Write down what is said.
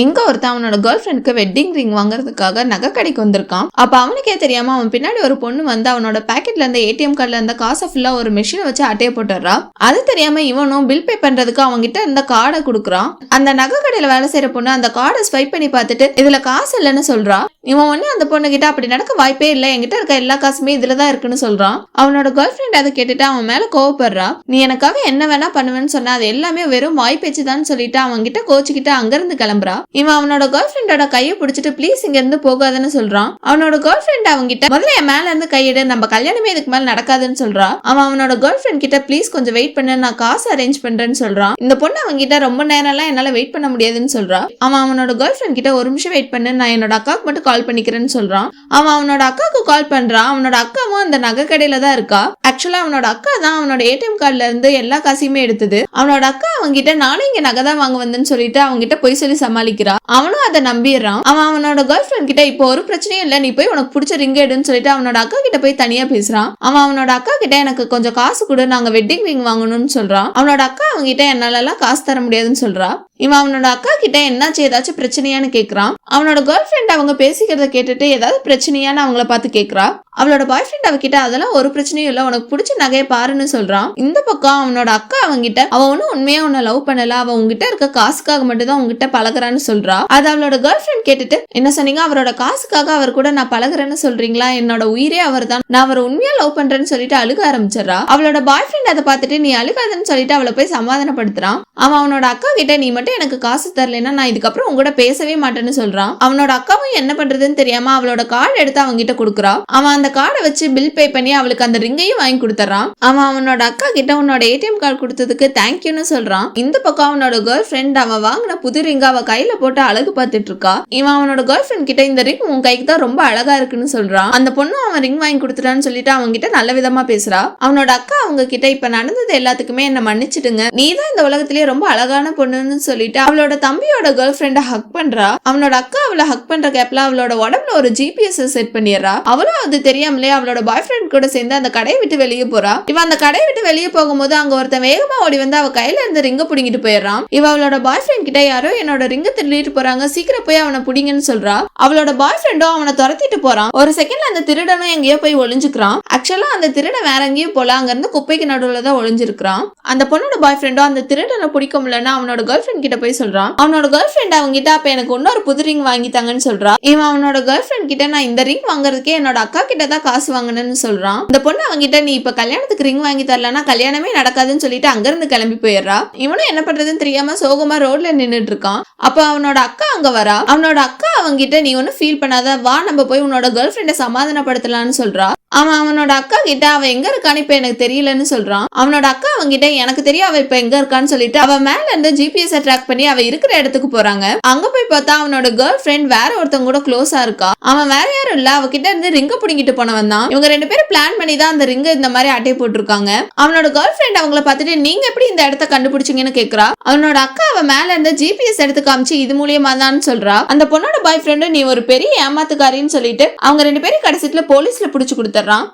இங்க ஒருத்தன் அவனோட கேர்ள் ஃப்ரெண்டுக்கு வெட்டிங் ரிங் வாங்குறதுக்காக நகை கடைக்கு வந்திருக்கான். அப்ப அவனுக்கே தெரியாம அவன் பின்னாடி ஒரு பொண்ணு வந்து அவனோட பாக்கெட்ல இருந்த ஏடிஎம் கார்டுல இருந்த காசை ஃபுல்லா ஒரு மிஷினை வச்சு அட்டையை போட்டுறா அது தெரியாம இவனும் பில் பே பண்றதுக்கு அவங்க கிட்ட இருந்த கார்டை கொடுக்குறான். அந்த நகை கடையில வேலை செய்யற பொண்ணு அந்த கார்டை ஸ்வைப் பண்ணி பார்த்துட்டு இதுல காசு இல்லைன்னு சொல்றா. இவன் உடனே அந்த பொண்ணு கிட்ட அப்படி நடக்க வாய்ப்பே இல்லை. என்கிட்ட இருக்க எல்லா காசுமே இதுலதான் இருக்குன்னு சொல்றான். அவனோட கேர்ள் ஃப்ரெண்ட் அதை கேட்டுட்டு அவன் மேல கோவப்படுறா. நீ எனக்காக என்ன வேணா பண்ணுவேன்னு சொன்னா அது எல்லாமே வெறும் வாய் தான் சொல்லிட்டு அவன் கிட்ட கோச்சுக்கிட்டு அங்கிருந்து கிளம்புறா. இவன் அவனோட கேர்ள் ஃப்ரெண்டோட கையை பிடிச்சிட்டு ப்ளீஸ் இங்க இருந்து போகாதுன்னு சொல்றான். அவனோட கேர்ள் ஃப்ரெண்ட் அவங்கிட்ட முதல்ல என் மேல இருந்து கையிடு நம்ம கல்யாணமே இதுக்கு மேல நடக்காதுன்னு சொல்றா அவன் அவனோட கேர்ள் ஃப்ரெண்ட் கிட்ட ப்ளீஸ் கொஞ்சம் வெயிட் பண்ணு நான் காசு அரேஞ்ச் பண்றேன்னு சொல்றான். இந்த பொண்ணு அவங்கிட்ட ரொம்ப ரொம்ப நேரம்லாம் என்னால வெயிட் பண்ண முடியாதுன்னு சொல்றா. அவன் அவனோட கேர்ள் ஃப்ரெண்ட் கிட்ட ஒரு நிமிஷம் வெயிட் பண்ணு நான் என்னோட அக்காவுக்கு மட்டும் கால் பண்ணிக்கிறேன்னு சொல்றான். அவன் அவனோட அக்காவுக்கு கால் பண்றான். அவனோட அக்காவும் அந்த நகை கடையில தான் இருக்கா. ஆக்சுவலா அவனோட அக்கா தான் அவனோட ஏடிஎம் கார்டுல இருந்து எல்லா காசையுமே எடுத்தது. அவனோட அக்கா அவன்கிட்ட நானும் இங்க நகை தான் வாங்க வந்தேன்னு சொல்லிட்டு அவன்கிட்ட போய் சொல்லி சமாளிக்கிறான் அவனும் அதை நம்பிடுறான். அவன் அவனோட கேர்ள் ஃப்ரெண்ட் கிட்ட இப்போ ஒரு பிரச்சனையும் இல்ல நீ போய் உனக்கு பிடிச்ச ரிங் எடுன்னு சொல்லிட்டு அவனோட அக்கா கிட்ட போய் தனியா பேசுறான். அவன் அவனோட அக்கா கிட்ட எனக்கு கொஞ்சம் காசு கொடு நாங்க வெட்டிங் ரிங் வாங்கணும்னு சொல்றான். அவனோட அக்கா அவங்ககிட்ட என்னால எல்லாம் காசு தர முடியாதுன்னு சொல்றா. இவன் அவனோட அக்கா கிட்ட என்னாச்சு? ஏதாச்சும் பிரச்சனையான்னு கேக்குறான் அவனோட கேர்ள் ஃப்ரெண்ட் அவங்க பேசிக்கிறத கேட்டுட்டு ஏதாவது பிரச்சனையான்னு அவங்கள பார்த்து கேக்குறா. அவளோட பாய் ஃப்ரெண்ட் அவகிட்ட அதெல்லாம் ஒரு பிரச்சனையும் இல்ல உனக்கு பிடிச்ச நகையை பாருன்னு சொல்றான். இந்த பக்கம் அவனோட அக்கா அவங்கிட்ட அவ ஒன்னும் உண்மையா உன்னை லவ் பண்ணல அவ உங்ககிட்ட இருக்க காசுக்காக மட்டும் தான் உங்ககிட்ட பழகுறான்னு சொல்றா. அது அவளோட கேர்ள் ஃப்ரெண்ட் கேட்டுட்டு என்ன சொன்னீங்க? அவரோட காசுக்காக அவர் கூட நான் பழகுறேன்னு சொல்றீங்களா? என்னோட உயிரே அவர் தான் நான் அவரை உண்மையா லவ் பண்றேன்னு சொல்லிட்டு அழுக ஆரம்பிச்சிடறா. அவளோட பாய் ஃப்ரெண்ட் அதை பார்த்துட்டு நீ அழுகாதன்னு சொல்லிட்டு அவளை போய் சமாதானப்படுத்துறான். அவன் அவனோட அக்கா கிட்ட நீ மட்டும் எனக்கு காசு தரலைன்னா நான் இதுக்கப்புறம் உங்ககிட்ட பேசவே மாட்டேன்னு சொல்றான். அவனோட அக்காவும் என்ன பண்றதுன்னு தெரியாம அவளோட கார்டு எடுத்து அவங்க கிட்ட கொடுக்குறா. அவன் அந்த கார்டை வச்சு பில் பே பண்ணி அவளுக்கு அந்த ரிங்கையும் வாங்கி கொடுத்துறான் அவன் அவனோட அக்கா கிட்ட உன்னோட ஏடிஎம் கார்டு கொடுத்ததுக்கு தேங்க்யூன்னு சொல்றான். இந்த பக்கம் அவனோட கேர்ள் ஃப்ரெண்ட் அவன் வாங்கின புது ரிங் அவ கையில போட்டு அழகு பார்த்துட்டு இருக்கா. இவன் அவனோட கேர்ள் ஃப்ரெண்ட் கிட்ட இந்த ரிங் உன் கைக்கு தான் ரொம்ப அழகா இருக்குன்னு சொல்றான். அந்த பொண்ணு அவன் ரிங் வாங்கி கொடுத்துட்டான்னு சொல்லிட்டு அவங்க கிட்ட நல்ல விதமா பேசுறா. அவனோட அக்கா அவங்க கிட்ட இப்ப நடந்தது எல்லாத்துக்குமே என்ன மன்னிச்சிடுங்க. நீ தான் இந்த உலகத்திலேயே ரொம்ப அழகான பொண்ணுன்னு சொல்லி சொல்லிட்டு அவளோட தம்பியோட கேர்ள் ஃப்ரெண்ட ஹக் பண்றா. அவனோட அக்கா அவளை ஹக் பண்ற கேப்ல அவளோட உடம்புல ஒரு ஜிபிஎஸ் செட் பண்ணிடுறா. அவளும் அது தெரியாமலே அவளோட பாய் ஃப்ரெண்ட் கூட சேர்ந்து அந்த கடையை விட்டு வெளியே போறா. இவ அந்த கடையை விட்டு வெளியே போகும்போது அங்க ஒருத்தன் வேகமா ஓடி வந்து அவ கையில இருந்து ரிங்க புடிங்கிட்டு போயிடுறான். இவ அவளோட பாய் ஃப்ரெண்ட் கிட்ட யாரோ என்னோட ரிங்க திருடிட்டு போறாங்க சீக்கிரம் போய் அவனை புடிங்கன்னு சொல்றா. அவளோட பாய் ஃப்ரெண்டும் அவனை துரத்திட்டு போறான். ஒரு செகண்ட்ல அந்த திருடனும் எங்கேயோ போய் ஒளிஞ்சுக்கிறான். ஆக்சுவலா அந்த திருடன் வேற எங்கேயும் போல அங்க இருந்து குப்பைக்கு நடுவுல தான் ஒளிஞ்சிருக்கிறான். அந்த பொண்ணோட பாய் ஃப்ரெண்டும் அந்த திருடனை பிடிக்க முடியலன்னா அவனோட கேர்ள் ஃப்ரெண்ட் கிட்ட போய் சொல்றான் அவனோட கேர்ள் ஃப்ரெண்ட் அவங்க கிட்ட அப்ப எனக்கு இன்னொரு புது ரிங் வாங்கி தாங்கன்னு சொல்றான் இவன் அவனோட கேர்ள் ஃப்ரெண்ட் கிட்ட நான் இந்த ரிங் வாங்குறதுக்கே என்னோட அக்கா கிட்ட தான் காசு வாங்கினேன்னு சொல்றான் இந்த பொண்ணு அவங்க கிட்ட நீ இப்ப கல்யாணத்துக்கு ரிங் வாங்கி தரலன்னா கல்யாணமே நடக்காதுன்னு சொல்லிட்டு அங்க இருந்து கிளம்பி போயிடுறா. இவனும் என்ன பண்றதுன்னு தெரியாம சோகமா ரோட்ல நின்னுட்டு இருக்கான். அப்ப அவனோட அக்கா அங்க வரா. அவனோட அக்கா அவங்க கிட்ட நீ ஒன்னும் ஃபீல் பண்ணாத. வா நம்ம போய் உன்னோட கேர்ள் ஃப்ரெண்டை சமாதானப்படுத்தலாம்னு சொல்றா. அவன் அவனோட அக்கா கிட்ட அவ எங்க இருக்கான்னு இப்ப எனக்கு தெரியலன்னு சொல்றான் அவனோட அக்கா அவங்க கிட்ட எனக்கு தெரியும் அவ இப்ப எங்க இருக்கான்னு சொல்லிட்டு அவ மேல இருந்து ஜிபிஎஸ் ட்ராக் பண்ணி அவ இருக்கிற இடத்துக்கு போறாங்க. அங்க போய் பார்த்தா அவனோட கேர்ள் ஃப்ரெண்ட் வேற ஒருத்தவங்க கூட க்ளோஸா இருக்கா? அவன் வேற யாரும் இல்ல. அவகிட்ட இருந்து ரிங்க புடிங்கிட்டு போனவன் தான். இவங்க ரெண்டு பேரும் பிளான் பண்ணி தான் அந்த ரிங்க இந்த மாதிரி அட்டை போட்டிருக்காங்க. அவனோட கேர்ள் ஃப்ரெண்ட் அவங்கள பார்த்துட்டு நீங்க எப்படி இந்த இடத்த கண்டுபிடிச்சீங்கன்னு கேக்குறா? அவனோட அக்கா அவ மேல இருந்த ஜிபிஎஸ் எடுத்து காமிச்சு இது மூலியமா தான் சொல்றா. அந்த பொண்ணோட பாய் ஃப்ரெண்டு நீ ஒரு பெரிய ஏமாத்துக்காரின்னு சொல்லிட்டு அவங்க ரெண்டு பேரும் கடைசியில போலீஸ்ல புடிச்சு கொடுத்துறான்